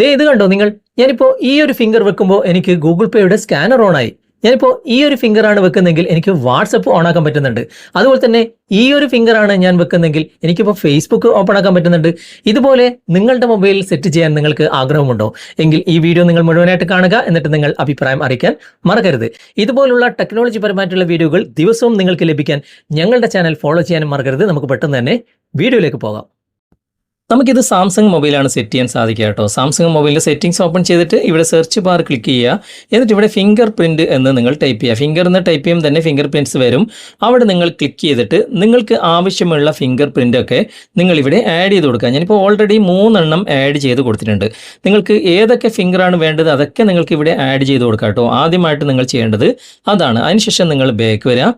ദേ ഇത് കണ്ടോ നിങ്ങൾ? ഞാനിപ്പോൾ ഈ ഒരു ഫിംഗർ വെക്കുമ്പോൾ എനിക്ക് ഗൂഗിൾ പേയുടെ സ്കാനർ ഓൺ ആയി. ഞാനിപ്പോൾ ഈ ഒരു ഫിംഗർ ആണ് വെക്കുന്നതെങ്കിൽ എനിക്ക് വാട്സപ്പ് ഓൺ ആക്കാൻ പറ്റുന്നുണ്ട്. അതുപോലെ തന്നെ ഈ ഒരു ഫിംഗർ ആണ് ഞാൻ വെക്കുന്നതെങ്കിൽ എനിക്കിപ്പോൾ ഫേസ്ബുക്ക് ഓപ്പൺ ആക്കാൻ പറ്റുന്നുണ്ട്. ഇതുപോലെ നിങ്ങളുടെ മൊബൈൽ സെറ്റ് ചെയ്യാൻ നിങ്ങൾക്ക് ആഗ്രഹമുണ്ടോ? എങ്കിൽ ഈ വീഡിയോ നിങ്ങൾ മുഴുവനായിട്ട് കാണുക. എന്നിട്ട് നിങ്ങൾ അഭിപ്രായം അറിയിക്കാൻ മറക്കരുത്. ഇതുപോലുള്ള ടെക്നോളജി പരമായിട്ടുള്ള വീഡിയോകൾ ദിവസവും നിങ്ങൾക്ക് ലഭിക്കാൻ ഞങ്ങളുടെ ചാനൽ ഫോളോ ചെയ്യാനും മറക്കരുത്. നമുക്ക് പെട്ടെന്ന് തന്നെ വീഡിയോയിലേക്ക് പോകാം. നമുക്കിത് സാംസങ് മൊബൈലാണ് സെറ്റ് ചെയ്യാൻ സാധിക്കുക കേട്ടോ. സാംസങ് മൊബൈലിന്റെ സെറ്റിംഗ്സ് ഓപ്പൺ ചെയ്തിട്ട് ഇവിടെ സെർച്ച് ബാർ ക്ലിക്ക് ചെയ്യുക. എന്നിട്ട് ഇവിടെ ഫിംഗർ പ്രിന്റ് എന്ന് നിങ്ങൾ ടൈപ്പ് ചെയ്യുക. ഫിംഗർ എന്ന് ടൈപ്പ് ചെയ്യുമ്പോൾ തന്നെ ഫിംഗർ പ്രിന്റ്സ് വരും. അവിടെ നിങ്ങൾ ക്ലിക്ക് ചെയ്തിട്ട് നിങ്ങൾക്ക് ആവശ്യമുള്ള ഫിംഗർ പ്രിന്റൊക്കെ നിങ്ങൾ ഇവിടെ ആഡ് ചെയ്ത് കൊടുക്കുക. ഞാനിപ്പോൾ ഓൾറെഡി മൂന്നെണ്ണം ആഡ് ചെയ്ത് കൊടുത്തിട്ടുണ്ട്. നിങ്ങൾക്ക് ഏതൊക്കെ ഫിംഗറാണ് വേണ്ടത് അതൊക്കെ നിങ്ങൾക്ക് ഇവിടെ ആഡ് ചെയ്ത് കൊടുക്കാം കേട്ടോ. ആദ്യമായിട്ട് നിങ്ങൾ ചെയ്യേണ്ടത് അതാണ്. അതിനുശേഷം നിങ്ങൾ ബാക്ക് വരിക.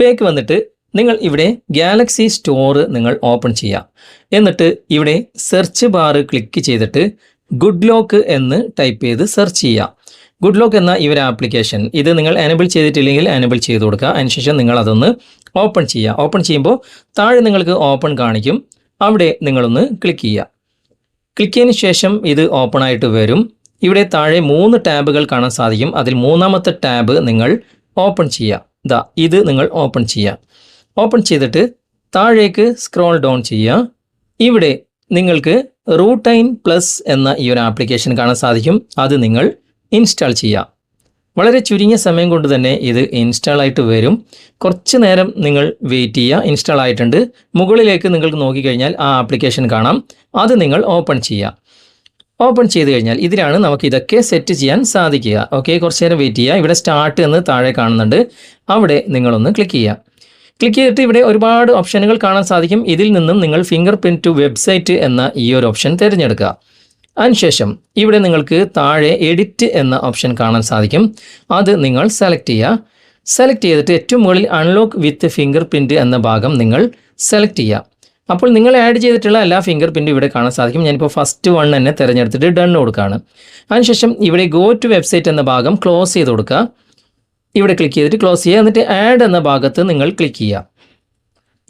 ബേക്ക് വന്നിട്ട് നിങ്ങൾ ഇവിടെ ഗാലക്സി സ്റ്റോർ നിങ്ങൾ ഓപ്പൺ ചെയ്യാം. എന്നിട്ട് ഇവിടെ സെർച്ച് ബാർ ക്ലിക്ക് ചെയ്തിട്ട് ഗുഡ് ലോക്ക് എന്ന് ടൈപ്പ് ചെയ്ത് സെർച്ച് ചെയ്യാം. ഗുഡ് ലോക്ക് എന്ന ഈ ഒരു ആപ്ലിക്കേഷൻ ഇത് നിങ്ങൾ എനബിൾ ചെയ്തിട്ടില്ലെങ്കിൽ എനബിൾ ചെയ്ത് കൊടുക്കുക. അതിനുശേഷം നിങ്ങൾ അതൊന്ന് ഓപ്പൺ ചെയ്യുക ഓപ്പൺ ചെയ്യുമ്പോൾ താഴെ നിങ്ങൾക്ക് ഓപ്പൺ കാണിക്കും. അവിടെ നിങ്ങളൊന്ന് ക്ലിക്ക് ചെയ്യുക ക്ലിക്ക് ചെയ്തതിന് ശേഷം ഇത് ഓപ്പൺ ആയിട്ട് വരും. ഇവിടെ താഴെ മൂന്ന് ടാബുകൾ കാണാൻ സാധിക്കും. അതിൽ മൂന്നാമത്തെ ടാബ് നിങ്ങൾ ഓപ്പൺ ചെയ്യുക ഇതാ ഇത് നിങ്ങൾ ഓപ്പൺ ചെയ്യുക ഓപ്പൺ ചെയ്തിട്ട് താഴേക്ക് സ്ക്രോൾ ഡൗൺ ചെയ്യുക. ഇവിടെ നിങ്ങൾക്ക് റൂട്ടൈൻ പ്ലസ് എന്ന ഈ ഒരു ആപ്ലിക്കേഷൻ കാണാൻ സാധിക്കും. അത് നിങ്ങൾ ഇൻസ്റ്റാൾ ചെയ്യുക. വളരെ ചുരുങ്ങിയ സമയം കൊണ്ട് തന്നെ ഇത് ഇൻസ്റ്റാൾ ആയിട്ട് വരും. കുറച്ച് നേരം നിങ്ങൾ വെയിറ്റ് ചെയ്യുക. ഇൻസ്റ്റാൾ ആയിട്ടുണ്ട്. മുകളിലേക്ക് നിങ്ങൾക്ക് നോക്കിക്കഴിഞ്ഞാൽ ആ ആപ്ലിക്കേഷൻ കാണാം. അത് നിങ്ങൾ ഓപ്പൺ ചെയ്യുക. ഓപ്പൺ ചെയ്ത് കഴിഞ്ഞാൽ ഇതിലാണ് നമുക്ക് ഇതൊക്കെ സെറ്റ് ചെയ്യാൻ സാധിക്കുക. ഓക്കെ കുറച്ച് നേരം വെയിറ്റ് ചെയ്യുക. ഇവിടെ സ്റ്റാർട്ട് എന്ന് താഴെ കാണുന്നുണ്ട്. അവിടെ നിങ്ങളൊന്ന് ക്ലിക്ക് ചെയ്യുക. ക്ലിക്ക് ചെയ്തിട്ട് ഇവിടെ ഒരുപാട് ഓപ്ഷനുകൾ കാണാൻ സാധിക്കും. ഇതിൽ നിന്നും നിങ്ങൾ ഫിംഗർ പ്രിന്റ് ടു വെബ്സൈറ്റ് എന്ന ഈ ഒരു ഓപ്ഷൻ തിരഞ്ഞെടുക്കുക. അതിനുശേഷം ഇവിടെ നിങ്ങൾക്ക് താഴെ എഡിറ്റ് എന്ന ഓപ്ഷൻ കാണാൻ സാധിക്കും. അത് നിങ്ങൾ സെലക്ട് ചെയ്യുക. സെലക്ട് ചെയ്തിട്ട് ഏറ്റവും മുകളിൽ അൺലോക്ക് വിത്ത് ഫിംഗർ പ്രിന്റ് എന്ന ഭാഗം നിങ്ങൾ സെലക്ട് ചെയ്യുക. അപ്പോൾ നിങ്ങൾ ആഡ് ചെയ്തിട്ടുള്ള എല്ലാ ഫിംഗർ പ്രിന്റും ഇവിടെ കാണാൻ സാധിക്കും. ഞാനിപ്പോൾ ഫസ്റ്റ് വൺ തന്നെ തിരഞ്ഞെടുത്തിട്ട് ഡൺ കൊടുക്കുകയാണ് അതിനുശേഷം ഇവിടെ ഗോ ടു വെബ്സൈറ്റ് എന്ന ഭാഗം ക്ലോസ് ചെയ്ത് കൊടുക്കുക. ഇവിടെ ക്ലിക്ക് ചെയ്തിട്ട് ക്ലോസ് ചെയ്യുക. എന്നിട്ട് ആഡ് എന്ന ഭാഗത്ത് നിങ്ങൾ ക്ലിക്ക് ചെയ്യുക.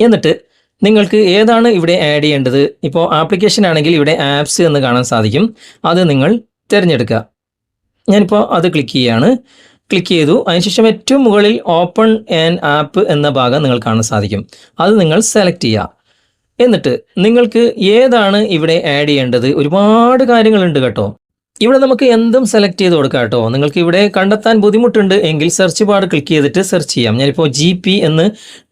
എന്നിട്ട് നിങ്ങൾക്ക് ഏതാണ് ഇവിടെ ആഡ് ചെയ്യേണ്ടത്? ഇപ്പോൾ ആപ്ലിക്കേഷൻ ആണെങ്കിൽ ഇവിടെ ആപ്സ് എന്ന് കാണാൻ സാധിക്കും. അത് നിങ്ങൾ തിരഞ്ഞെടുക്കുക. ഞാനിപ്പോൾ അത് ക്ലിക്ക് ചെയ്യുകയാണ് ക്ലിക്ക് ചെയ്തു. അതിനുശേഷം ഏറ്റവും മുകളിൽ ഓപ്പൺ ആൻഡ് ആപ്പ് എന്ന ഭാഗം നിങ്ങൾ കാണാൻ സാധിക്കും. അത് നിങ്ങൾ സെലക്ട് ചെയ്യുക. എന്നിട്ട് നിങ്ങൾക്ക് ഏതാണ് ഇവിടെ ആഡ് ചെയ്യേണ്ടത്? ഒരുപാട് കാര്യങ്ങളുണ്ട് കേട്ടോ. ഇവിടെ നമുക്ക് എന്തും സെലക്ട് ചെയ്ത് കൊടുക്കാം കേട്ടോ. നിങ്ങൾക്ക് ഇവിടെ കണ്ടെത്താൻ ബുദ്ധിമുട്ടുണ്ട് എങ്കിൽ സെർച്ച് ബാർ ക്ലിക്ക് ചെയ്തിട്ട് സെർച്ച് ചെയ്യാം. ഞാനിപ്പോൾ ജി പി എന്ന്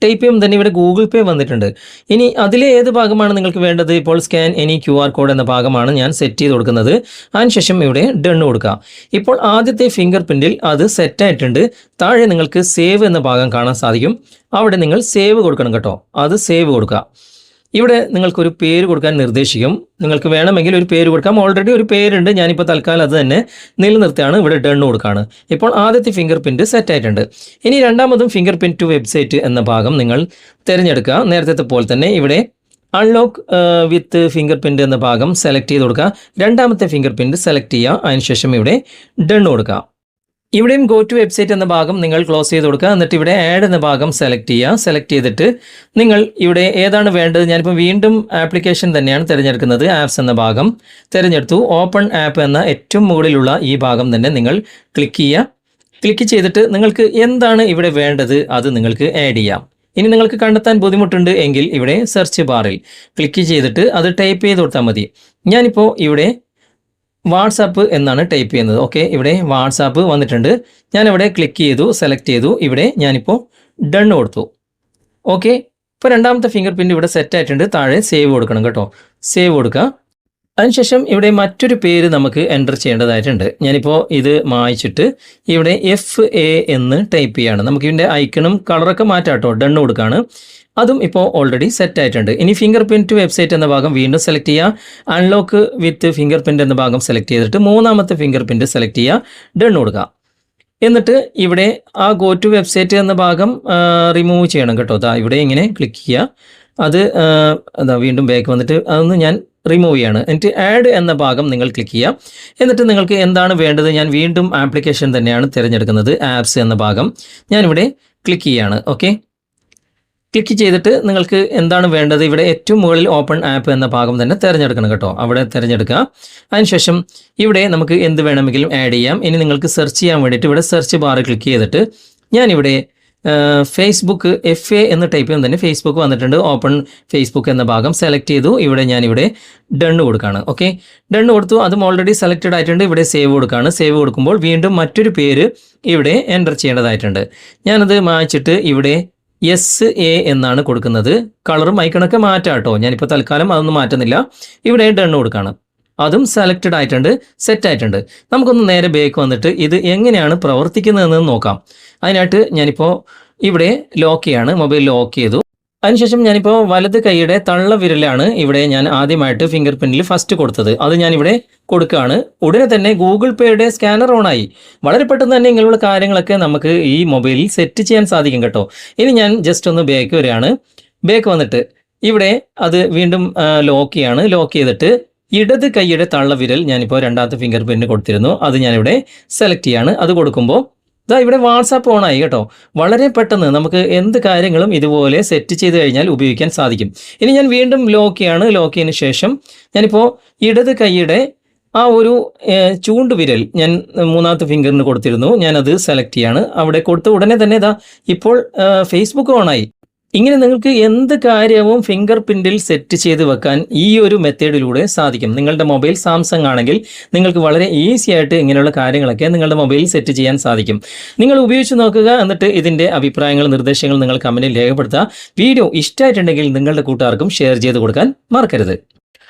ടൈപ്പ് ചെയ്യുമ്പോൾ തന്നെ ഇവിടെ ഗൂഗിൾ പേ വന്നിട്ടുണ്ട്. ഇനി അതിലെ ഏത് ഭാഗമാണ് നിങ്ങൾക്ക് വേണ്ടത്? ഇപ്പോൾ scan any Q R code എന്ന ഭാഗമാണ് ഞാൻ സെറ്റ് ചെയ്ത് കൊടുക്കുന്നത്. അതിനുശേഷം ഇവിടെ ഡണ്ണ് കൊടുക്കുക ഇപ്പോൾ ആദ്യത്തെ ഫിംഗർ പ്രിന്റിൽ അത് സെറ്റായിട്ടുണ്ട് താഴെ നിങ്ങൾക്ക് സേവ് എന്ന ഭാഗം കാണാൻ സാധിക്കും. അവിടെ നിങ്ങൾ സേവ് കൊടുക്കണം കേട്ടോ. അത് സേവ് കൊടുക്കുക ഇവിടെ നിങ്ങൾക്കൊരു പേര് കൊടുക്കാൻ നിർദ്ദേശിക്കും. നിങ്ങൾക്ക് വേണമെങ്കിൽ ഒരു പേര് കൊടുക്കാം. ഓൾറെഡി ഒരു പേരുണ്ട്. ഞാനിപ്പോൾ തൽക്കാലം അത് തന്നെ നിലനിർത്തിയാണ് ഇവിടെ ഡൺ കൊടുക്കുകയാണ് ഇപ്പോൾ ആദ്യത്തെ ഫിംഗർ പ്രിന്റ് സെറ്റ് ആയിട്ടുണ്ട്. ഇനി രണ്ടാമതും ഫിംഗർ പ്രിന്റ് ടു വെബ്സൈറ്റ് എന്ന ഭാഗം നിങ്ങൾ തിരഞ്ഞെടുക്കുക. നേരത്തെ പോലെ തന്നെ ഇവിടെ അൺലോക്ക് വിത്ത് ഫിംഗർ പ്രിന്റ് എന്ന ഭാഗം സെലക്ട് ചെയ്ത് കൊടുക്കുക. രണ്ടാമത്തെ ഫിംഗർ പ്രിന്റ് സെലക്ട് ചെയ്യുക. അതിനുശേഷം ഇവിടെ ഡൺ കൊടുക്കുക. ഇവിടെയും ഗോ ടു വെബ്സൈറ്റ് എന്ന ഭാഗം നിങ്ങൾ ക്ലോസ് ചെയ്ത് കൊടുക്കുക. എന്നിട്ട് ഇവിടെ ആഡ് എന്ന ഭാഗം സെലക്ട് ചെയ്യുക. സെലക്ട് ചെയ്തിട്ട് നിങ്ങൾ ഇവിടെ ഏതാണ് വേണ്ടത്? ഞാനിപ്പോൾ വീണ്ടും ആപ്ലിക്കേഷൻ തന്നെയാണ് തിരഞ്ഞെടുക്കുന്നത്. ആപ്സ് എന്ന ഭാഗം തിരഞ്ഞെടുത്തു. ഓപ്പൺ ആപ്പ് എന്ന ഏറ്റവും മുകളിലുള്ള ഈ ഭാഗം തന്നെ നിങ്ങൾ ക്ലിക്ക് ചെയ്യുക. ക്ലിക്ക് ചെയ്തിട്ട് നിങ്ങൾക്ക് എന്താണ് ഇവിടെ വേണ്ടത്? അത് നിങ്ങൾക്ക് ആഡ് ചെയ്യാം. ഇനി നിങ്ങൾക്ക് കണ്ടെത്താൻ ബുദ്ധിമുട്ടുണ്ട് എങ്കിൽ ഇവിടെ സെർച്ച് ബാറിൽ ക്ലിക്ക് ചെയ്തിട്ട് അത് ടൈപ്പ് ചെയ്ത് കൊടുത്താൽ മതി. ഞാനിപ്പോൾ ഇവിടെ വാട്സാപ്പ് എന്നാണ് ടൈപ്പ് ചെയ്യുന്നത്. ഓക്കെ ഇവിടെ വാട്സാപ്പ് വന്നിട്ടുണ്ട്. ഞാനിവിടെ ക്ലിക്ക് ചെയ്തു സെലക്ട് ചെയ്തു. ഇവിടെ ഞാനിപ്പോൾ ഡൺ കൊടുത്തു. ഓക്കെ ഇപ്പോൾ രണ്ടാമത്തെ ഫിംഗർ പ്രിന്റ് ഇവിടെ സെറ്റ് ആയിട്ടുണ്ട്. താഴെ സേവ് കൊടുക്കണം കേട്ടോ. സേവ് കൊടുക്കുക. അതിനുശേഷം ഇവിടെ മറ്റൊരു പേര് നമുക്ക് എന്റർ ചെയ്യേണ്ടതായിട്ടുണ്ട്. ഞാനിപ്പോൾ ഇത് മായിച്ചിട്ട് ഇവിടെ എഫ് എ എന്ന് ടൈപ്പ് ചെയ്യാണ്. നമുക്ക് ഇതിന്റെ ഐക്കണും കളറൊക്കെ മാറ്റാം കേട്ടോ. ഡൺ കൊടുക്കുകയാണ് അതും ഇപ്പോൾ ഓൾറെഡി സെറ്റ് ആയിട്ടുണ്ട്. ഇനി ഫിംഗർ പ്രിന്റ് വെബ്സൈറ്റ് എന്ന ഭാഗം വീണ്ടും സെലക്ട് ചെയ്യുക അൺലോക്ക് വിത്ത് ഫിംഗർ പ്രിന്റ് എന്ന ഭാഗം സെലക്ട് ചെയ്തിട്ട് മൂന്നാമത്തെ ഫിംഗർ പ്രിന്റ് സെലക്ട് ചെയ്യുക ഡൺ കൊടുക്കുക എന്നിട്ട് ഇവിടെ ആ ഗോ ടു വെബ്സൈറ്റ് എന്ന ഭാഗം റിമൂവ് ചെയ്യണം കേട്ടോ. ദാ ഇവിടെ ഇങ്ങനെ ക്ലിക്ക് ചെയ്യുക അത് അതാ വീണ്ടും ബാക്ക് വന്നിട്ട് അതൊന്ന് ഞാൻ റിമൂവ് ചെയ്യാണ്. എന്നിട്ട് ആഡ് എന്ന ഭാഗം നിങ്ങൾ ക്ലിക്ക് ചെയ്യുക എന്നിട്ട് നിങ്ങൾക്ക് എന്താണ് വേണ്ടത്? ഞാൻ വീണ്ടും ആപ്ലിക്കേഷൻ തന്നെയാണ് തിരഞ്ഞെടുക്കുന്നത്. ആപ്സ് എന്ന ഭാഗം. ഞാനിവിടെ ക്ലിക്ക് ചെയ്യാണ്. ഓക്കെ ക്ലിക്ക് ചെയ്തിട്ട് നിങ്ങൾക്ക് എന്താണ് വേണ്ടത്? ഇവിടെ ഏറ്റവും മുകളിൽ ഓപ്പൺ ആപ്പ് എന്ന ഭാഗം തന്നെ തിരഞ്ഞെടുക്കണം കേട്ടോ. അവിടെ തിരഞ്ഞെടുക്കുക. അതിനുശേഷം ഇവിടെ നമുക്ക് എന്ത് വേണമെങ്കിലും ആഡ് ചെയ്യാം. ഇനി നിങ്ങൾക്ക് സെർച്ച് ചെയ്യാൻ വേണ്ടിയിട്ട് ഇവിടെ സെർച്ച് ബാർ ക്ലിക്ക് ചെയ്തിട്ട് ഞാനിവിടെ ഫേസ്ബുക്ക് എഫ് എ എന്ന് ടൈപ്പ് ചെയ്യുമ്പോൾ തന്നെ ഫേസ്ബുക്ക് വന്നിട്ടുണ്ട്. ഓപ്പൺ ഫേസ്ബുക്ക് എന്ന ഭാഗം സെലക്ട് ചെയ്തു. ഇവിടെ ഞാനിവിടെ ഡണ്ണ് കൊടുക്കുകയാണ് ഓക്കെ ഡണ്ണ് കൊടുത്തു. അതും ഓൾറെഡി സെലക്റ്റഡ് ആയിട്ടുണ്ട്. ഇവിടെ സേവ് കൊടുക്കുകയാണ് സേവ് കൊടുക്കുമ്പോൾ വീണ്ടും മറ്റൊരു പേര് ഇവിടെ എന്റർ ചെയ്യേണ്ടതായിട്ടുണ്ട്. ഞാനത് മായ്ച്ചിട്ട് ഇവിടെ എസ് എ എന്നാണ് കൊടുക്കുന്നത്. കളറും ഐക്കണൊക്കെ മാറ്റാം കേട്ടോ ഞാനിപ്പോൾ തൽക്കാലം അതൊന്നും മാറ്റുന്നില്ല. ഇവിടെ ഡണ്ണ് കൊടുക്കുകയാണ് അതും സെലക്റ്റഡ് ആയിട്ടുണ്ട് സെറ്റ് ആയിട്ടുണ്ട്. നമുക്കൊന്ന് നേരെ ബേക്ക് വന്നിട്ട് ഇത് എങ്ങനെയാണ് പ്രവർത്തിക്കുന്നതെന്ന് നോക്കാം. അതിനായിട്ട് ഞാനിപ്പോൾ ഇവിടെ ലോക്ക് ചെയ്യാണ് മൊബൈൽ ലോക്ക് ചെയ്തു. അതിനുശേഷം ഞാനിപ്പോൾ വലത് കൈയുടെ തള്ള വിരലാണ് ഇവിടെ ഞാൻ ആദ്യമായിട്ട് ഫിംഗർ പ്രിന്റിൽ ഫസ്റ്റ് കൊടുത്തത്. അത് ഞാനിവിടെ കൊടുക്കുകയാണ്. ഉടനെ തന്നെ ഗൂഗിൾ പേയുടെ സ്കാനർ ഓണായി വളരെ പെട്ടെന്ന് തന്നെ ഇങ്ങനെയുള്ള കാര്യങ്ങളൊക്കെ നമുക്ക് ഈ മൊബൈലിൽ സെറ്റ് ചെയ്യാൻ സാധിക്കും കേട്ടോ. ഇനി ഞാൻ ജസ്റ്റ് ഒന്ന് ബേക്ക് വരികയാണ്. ബേക്ക് വന്നിട്ട് ഇവിടെ അത് വീണ്ടും ലോക്ക് ചെയ്യാണ്. ലോക്ക് ചെയ്തിട്ട് ഇടത് കൈയുടെ തള്ളവിരൽ ഞാനിപ്പോൾ രണ്ടാമത്തെ ഫിംഗർ പ്രിന്റ് കൊടുത്തിരുന്നു. അത് ഞാനിവിടെ സെലക്ട് ചെയ്യാണ്. അത് കൊടുക്കുമ്പോൾ ഇതാ ഇവിടെ വാട്സാപ്പ് ഓൺ ആയി കേട്ടോ. വളരെ പെട്ടെന്ന് നമുക്ക് എന്ത് കാര്യങ്ങളും ഇതുപോലെ സെറ്റ് ചെയ്ത് കഴിഞ്ഞാൽ ഉപയോഗിക്കാൻ സാധിക്കും. ഇനി ഞാൻ വീണ്ടും ലോക്ക് ചെയ്യാണ്. ലോക്ക് ചെയ്തതിന് ശേഷം ഞാനിപ്പോൾ ഇടത് കൈയുടെ ആ ഒരു ചൂണ്ടുവിരൽ ഞാൻ മൂന്നാമത്തെ ഫിംഗറിന് കൊടുത്തിരുന്നു. ഞാനത് സെലക്ട് ചെയ്യാണ്. അവിടെ കൊടുത്ത ഉടനെ തന്നെ ഇതാ ഇപ്പോൾ ഫേസ്ബുക്ക് ഓണായി ഇങ്ങനെ നിങ്ങൾക്ക് എന്ത് കാര്യവും ഫിംഗർ പ്രിന്റിൽ സെറ്റ് ചെയ്ത് വെക്കാൻ ഈ ഒരു മെത്തേഡിലൂടെ സാധിക്കും. നിങ്ങളുടെ മൊബൈൽ സാംസങ് ആണെങ്കിൽ നിങ്ങൾക്ക് വളരെ ഈസി ആയിട്ട് ഇങ്ങനെയുള്ള കാര്യങ്ങളൊക്കെ നിങ്ങളുടെ മൊബൈലിൽ സെറ്റ് ചെയ്യാൻ സാധിക്കും. നിങ്ങൾ ഉപയോഗിച്ച് നോക്കുക എന്നിട്ട് ഇതിന്റെ അഭിപ്രായങ്ങൾ നിർദ്ദേശങ്ങൾ നിങ്ങൾ കമന്റിൽ രേഖപ്പെടുത്തുക. വീഡിയോ ഇഷ്ടമായിട്ടുണ്ടെങ്കിൽ നിങ്ങളുടെ കൂട്ടുകാർക്കും ഷെയർ ചെയ്ത് കൊടുക്കാൻ മറക്കരുത്.